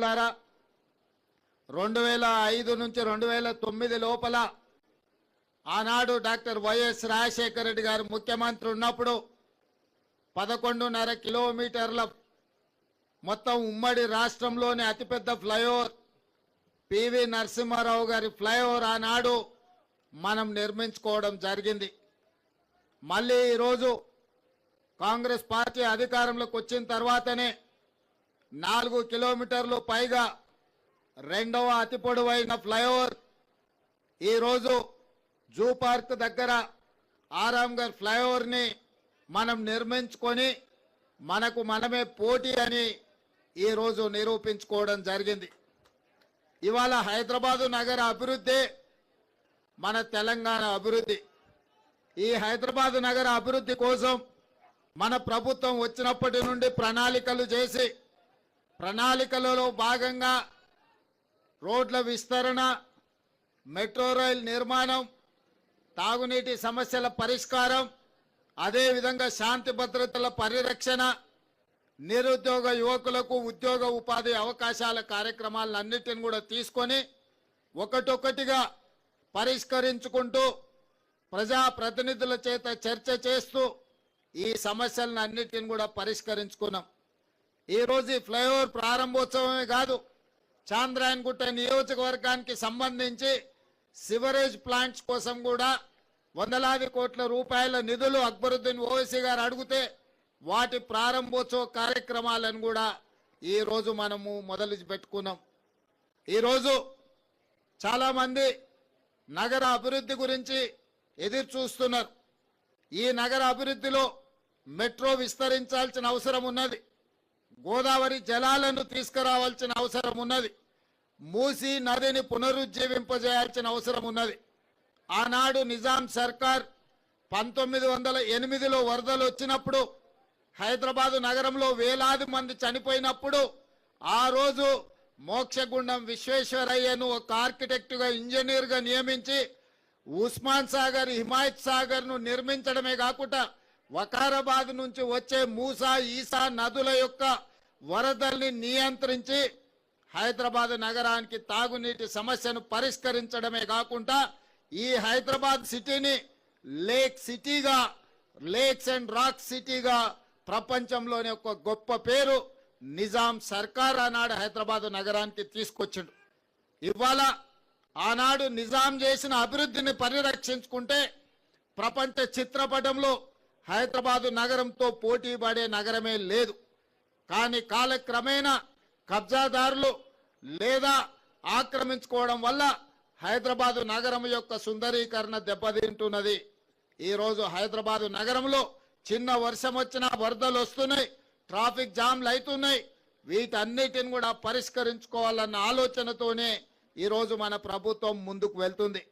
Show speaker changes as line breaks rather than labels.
మిత్రులారా రెండు వేల ఐదు నుంచి రెండు వేల తొమ్మిది లోపల ఆనాడు డాక్టర్ వైఎస్ రాజశేఖర రెడ్డి గారు ముఖ్యమంత్రి ఉన్నప్పుడు పదకొండున్నర కిలోమీటర్ల మొత్తం ఉమ్మడి రాష్ట్రంలోని అతిపెద్ద ఫ్లైఓవర్ పివి నరసింహారావు గారి ఫ్లైఓవర్ ఆనాడు మనం నిర్మించుకోవడం జరిగింది. మళ్ళీ ఈరోజు కాంగ్రెస్ పార్టీ అధికారంలోకి వచ్చిన తర్వాతనే నాలుగు కిలోమీటర్లు పైగా రెండవ అతి పొడవైన ఫ్లైఓవర్. ఈరోజు జూ పార్క్ దగ్గర ఆరాంగర్ ఫ్లైఓవర్ని మనం నిర్మించుకొని మనకు మనమే పోటీ అని ఈరోజు నిరూపించుకోవడం జరిగింది. ఇవాళ హైదరాబాదు నగర అభివృద్ధి మన తెలంగాణ అభివృద్ధి. ఈ హైదరాబాదు నగర అభివృద్ధి కోసం మన ప్రభుత్వం వచ్చినప్పటి నుండి ప్రణాళికలు చేసి ప్రణాళికలలో భాగంగా రోడ్ల విస్తరణ మెట్రో రైల్ నిర్మాణం తాగునీటి సమస్యల పరిష్కారం అదేవిధంగా శాంతి భద్రతల పరిరక్షణ నిరుద్యోగ యువకులకు ఉద్యోగ ఉపాధి అవకాశాల కార్యక్రమాలన్నిటిని కూడా తీసుకొని ఒకటొకటిగా పరిష్కరించుకుంటూ ప్రజా ప్రతినిధుల చేత చర్చ చేస్తూ ఈ సమస్యలను అన్నిటిని కూడా పరిష్కరించుకున్నాం. ఈరోజు ఈ ఫ్లైఓవర్ ప్రారంభోత్సవమే కాదు చాంద్రాయన్గుట్ట నియోజకవర్గానికి సంబంధించి సివరేజ్ ప్లాంట్స్ కోసం కూడా వందలాది కోట్ల రూపాయల నిధులు అక్బరుద్దీన్ ఓవైసీ గారు అడిగితే వాటి ప్రారంభోత్సవ కార్యక్రమాలను కూడా ఈరోజు మనము మొదలు పెట్టుకున్నాం. ఈరోజు చాలామంది నగర అభివృద్ధి గురించి ఎదురు చూస్తున్నారు. ఈ నగర అభివృద్ధిలో మెట్రో విస్తరించాల్సిన అవసరం ఉన్నది. గోదావరి జలాలను తీసుకురావాల్సిన అవసరం ఉన్నది. మూసి నదిని పునరుజ్జీవింపజేయాల్సిన అవసరం ఉన్నది. ఆనాడు నిజాం సర్కార్ పంతొమ్మిది వందల ఎనిమిదిలో వరదలు వచ్చినప్పుడు హైదరాబాదు నగరంలో వేలాది మంది చనిపోయినప్పుడు ఆ రోజు మోక్షగుండం విశ్వేశ్వరయ్యను ఒక ఆర్కిటెక్టుగా ఇంజనీర్గా నియమించి ఉస్మాన్ సాగర్ హిమాయత్ సాగర్ను నిర్మించడమే కాకుండా వకారాబాద్ నుంచి వచ్చే మూసా ఈసా నదుల యొక్క వరదల్ని నియంత్రించి హైదరాబాద్ నగరానికి తాగునీటి సమస్యను పరిష్కరించడమే కాకుండా ఈ హైదరాబాద్ సిటీని లేక్ సిటీగా లేక్స్ అండ్ రాక్ సిటీగా ప్రపంచంలోని ఒక గొప్ప పేరు నిజాం సర్కార్ ఆనాడు హైదరాబాద్ నగరానికి తీసుకొచ్చిండు. ఇవాళ ఆనాడు నిజాం చేసిన అభివృద్ధిని పరిరక్షించుకుంటే ప్రపంచ చిత్రపటంలో హైదరాబాదు నగరంతో పోటీ పడే నగరమే లేదు. కానీ కాలక్రమేణా కబ్జాదారులు లేదా ఆక్రమించుకోవడం వల్ల హైదరాబాదు నగరం యొక్క సుందరీకరణ దెబ్బతింటున్నది. ఈరోజు హైదరాబాదు నగరంలో చిన్న వర్షం వచ్చినా వరదలు వస్తున్నాయి ట్రాఫిక్ జామ్లు అవుతున్నాయి. వీటన్నిటిని కూడా పరిష్కరించుకోవాలన్న ఆలోచనతోనే ఈరోజు మన ప్రభుత్వం ముందుకు వెళ్తుంది.